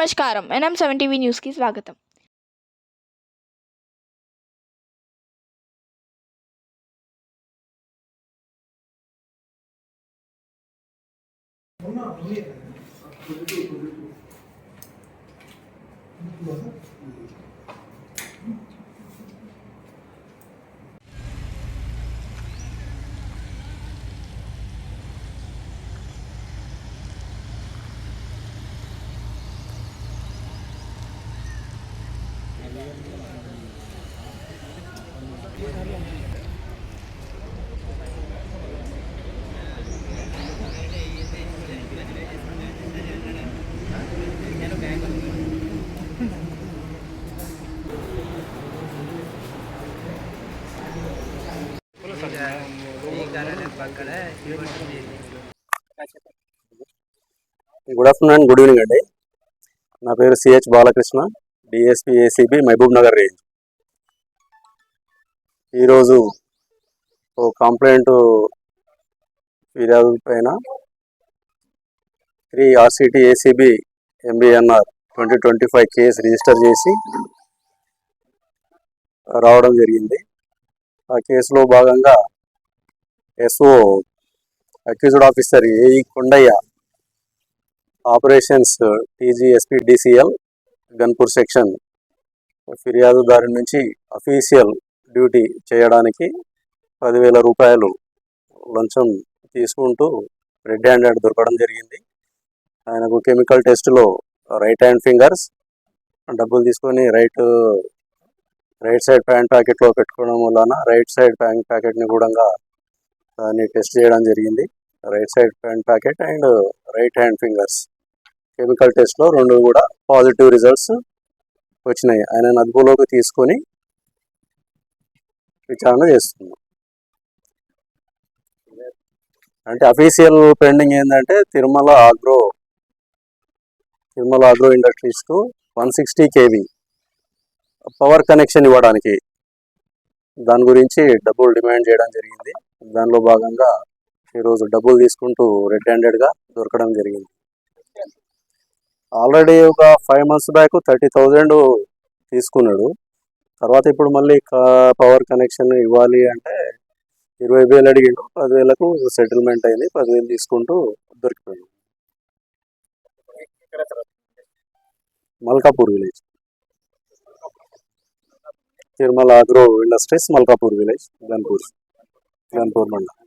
నమస్కారం NM seven TV న్యూస్కి స్వాగతం గుడ్ ఆఫ్టర్నూన్ గుడ్ ఈవినింగ్ అండి నా పేరు CH Balakrishna. DSP ACB Mahabubnagar range. ఈరోజు ఓ కంప్లైంట్ ఫిర్యాదు పైన three RCT ACB MBNR twenty twenty five case register చేసి రావడం జరిగింది. ఆ కేసులో భాగంగా SO accused officer AE Kondaiah operations TGSP DCL Ganpur section ఫిర్యాదుదారు నుంచి అఫీషియల్ డ్యూటీ చేయడానికి పదివేల రూపాయలు లంచం తీసుకుంటూ రెడ్ హ్యాండెడ్ దొరకడం జరిగింది. ఆయనకు కెమికల్ టెస్ట్లో రైట్ హ్యాండ్ ఫింగర్స్ డబ్బులు తీసుకొని రైట్ రైట్ సైడ్ ప్యాంట్ ప్యాకెట్లో పెట్టుకోవడం వలన రైట్ సైడ్ ప్యాంట్ ప్యాకెట్ని కూడా దాన్ని టెస్ట్ చేయడం జరిగింది. Right side pant packet and right hand fingers. Chemical టెస్ట్లో రెండు కూడా పాజిటివ్ రిజల్ట్స్ వచ్చినాయి. ఆయన అదుపులోకి తీసుకొని విచారణ చేస్తున్నాం. అంటే అఫీషియల్ పెండింగ్ ఏంటంటే Tirumala agro Tirumala agro ఇండస్ట్రీస్కు one sixty KV power connection ఇవ్వడానికి దాని గురించి డబ్బులు డిమాండ్ చేయడం జరిగింది. దానిలో భాగంగా ఈరోజు డబ్బులు తీసుకుంటూ రెడ్ హ్యాండెడ్గా దొరకడం జరిగింది. ఆల్రెడీ ఒక five months back thirty thousand తీసుకున్నాడు. తర్వాత ఇప్పుడు మళ్ళీ పవర్ కనెక్షన్ ఇవ్వాలి అంటే ఇరవై వేలు అడిగిండు. పదివేలకు సెటిల్మెంట్ అయింది. పదివేలు తీసుకుంటూ దొరికిపోయింది Malkapur village. Tirumala agro industries Malkapur village Ganpur Ganpur మండలం.